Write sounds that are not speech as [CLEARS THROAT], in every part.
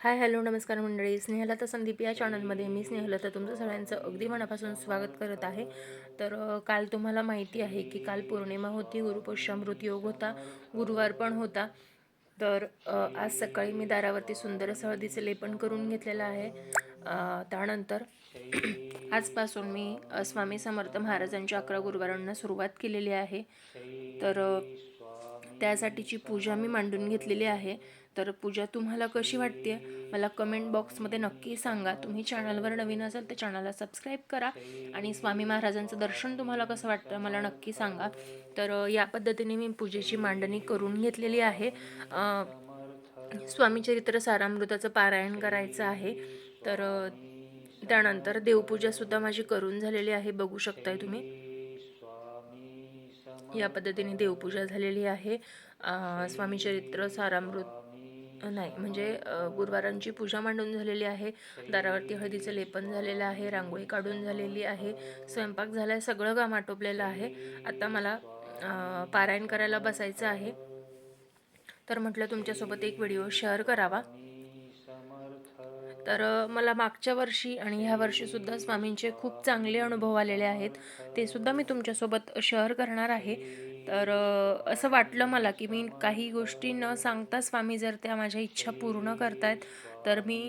Hi hello नमस्कार मंडळी. स्नेहलता संदीप या चॅनलमध्ये मी स्नेहलता तुमचं सगळ्यांचं अगदी मनापासून स्वागत करत आहे. तर काल तुम्हाला माहिती आहे की काल पौर्णिमा होती गुरुपुष्यामृत योग होता गुरुवार पण होता. तर आज सकाळी मी दारावरती सुंदर असं हळदीचं लेपन करून घेतलेलं आहे. त्यानंतर [CLEARS THROAT] आजपासून मी स्वामी समर्थ महाराजांच्या अकरा गुरुवारांना सुरुवात केलेली आहे. तर त्यासाठीची पूजा मी मांडून घेतलेली आहे. तर पूजा तुम्हाला कशी वाटते? मला कमेंट बॉक्समध्ये नक्की सांगा. तुम्ही चॅनलवर नवीन असाल तर चॅनलला सबस्क्राईब करा. आणि स्वामी महाराजांचं दर्शन तुम्हाला कसं वाटतं मला नक्की सांगा. तर या पद्धतीने मी पूजेची मांडणी करून घेतलेली आहे. स्वामी चरित्र सारामृताचं पारायण करायचं आहे. तर त्यानंतर देवपूजासुद्धा माझी करून झालेली आहे. बघू शकताय तुम्ही. या पद्धतीने देवपूजा झालेली आहे. स्वामी चरित्र सारामृत नाही म्हणजे गुरुवारांची पूजा मांडून झालेली आहे. दारावरती हळदीचं लेपन झालेलं आहे रांगोळी काढून झालेली आहे. स्वयंपाक झाला आहे सगळं काम आटोपलेलं आहे. आता मला पारायण करायला बसायचं आहे. तर म्हटलं तुमच्यासोबत एक व्हिडिओ शेअर करावा. तर मला मागच्या वर्षी आणि ह्या वर्षीसुद्धा स्वामींचे खूप चांगले अनुभव आलेले आहेत. ते सुद्धा मी तुमच्यासोबत शेअर करणार आहे. तर असं वाटलं मला की मी काही गोष्टी न सांगता स्वामी जर त्या माझ्या इच्छा पूर्ण करतायत तर मी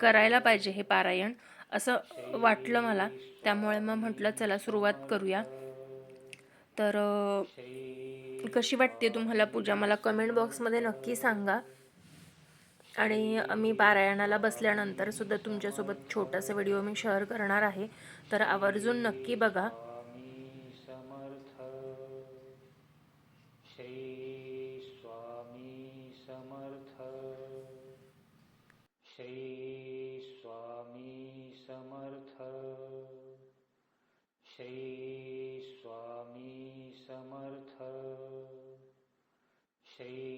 करायला पाहिजे हे पारायण असं वाटलं मला. त्यामुळे मग म्हटलं चला सुरुवात करूया. तर कशी वाटते तुम्हाला पूजा? मला कमेंट बॉक्समध्ये नक्की सांगा. आणि मी पारायणाला बसल्यानंतर सुद्धा तुमच्यासोबत छोटासा व्हिडिओ मी शेअर करणार आहे. तर आवर्जून नक्की बघा. श्री स्वामी समर्थ। स्वामी समर्थ। श्री स्वामी समर्थ। श्री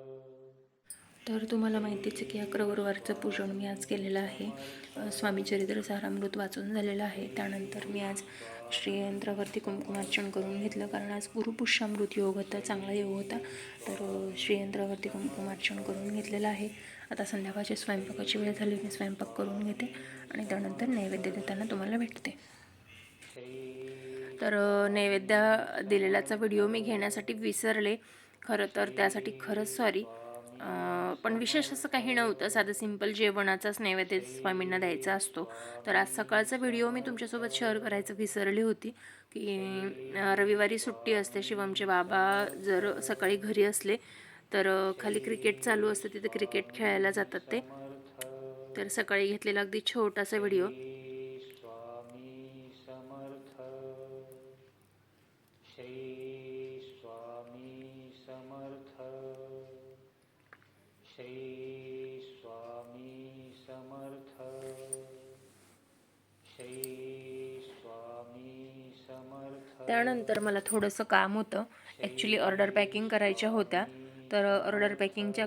तर तुम्हाला माहितीच आहे की अकरा गुरुवारचं पूजन मी आज केलेलं आहे. स्वामी चरित्र सारामृत वाचून झालेलं आहे. त्यानंतर मी आज श्रीयंत्रावरती कुंकुमार्चन करून घेतलं. कारण आज गुरुपुष्यामृत योग होता चांगला योग होता. तर अ, श्रीयंत्रावरती कुंकुमार्चन करून घेतलेलं आहे. आता संध्याकाळची स्वयंपाकाची वेळ झाली मी स्वयंपाक करून घेते आणि त्यानंतर नैवेद्य देताना तुम्हाला भेटते. तर नैवेद्य दिलेल्याचा व्हिडिओ मी घेण्यासाठी विसरले. खरं तर त्यासाठी खरंच सॉरी पण विशेष असं काही नव्हतं. साधं सिंपल जेवणाचाच नैवेद्य स्वामींना द्यायचा असतो. तर आज सकाळचा व्हिडिओ मी तुमच्यासोबत शेअर करायचं विसरली होती की रविवारी सुट्टी असते. शिवमचे बाबा जर सकाळी घरी असले तर खाली क्रिकेट चालू असतं. तिथे क्रिकेट खेळायला जातात ते. तर सकाळी घेतलेला अगदी छोटासा व्हिडिओ श्री श्री स्वामी समर्थ। श्री स्वामी समर्थ। त्यानंतर मला थोडंसं काम होतं. ॲक्च्युली ऑर्डर पॅकिंग करायच्या होत्या. तर ऑर्डर पॅकिंगच्या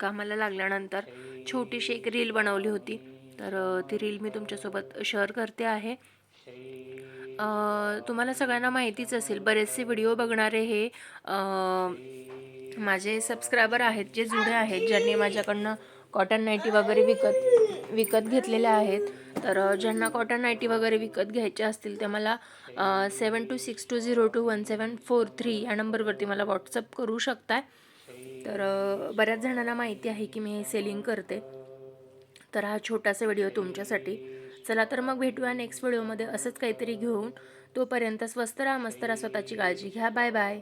कामाला लागल्यानंतर छोटीशी एक रील बनवली होती. तर ती रील मी तुमच्यासोबत शेअर करते आहे. तुम्हाला सगळ्यांना माहितीच असेल बरेचसे व्हिडिओ बघणारे हे माझे सबस्क्रायबर आहेत जे जुने आहेत ज्यांनी माझ्याकडनं कॉटन नाईटी वगैरे विकत विकत घेतलेल्या आहेत. तर ज्यांना कॉटन नाईटी वगैरे विकत घ्यायच्या असतील ते मला seven two six two zero two one seven four three या नंबरवरती मला व्हॉट्सअप करू शकताय. तर बऱ्याच जणांना माहिती आहे की मी हे सेलिंग करते. तर हा छोटासा व्हिडिओ तुमच्यासाठी. चला तर मग भेटूया नेक्स्ट व्हिडिओमध्ये असंच काहीतरी घेऊन. तोपर्यंत स्वस्त राहा मस्त राहा स्वतःची काळजी घ्या. Bye bye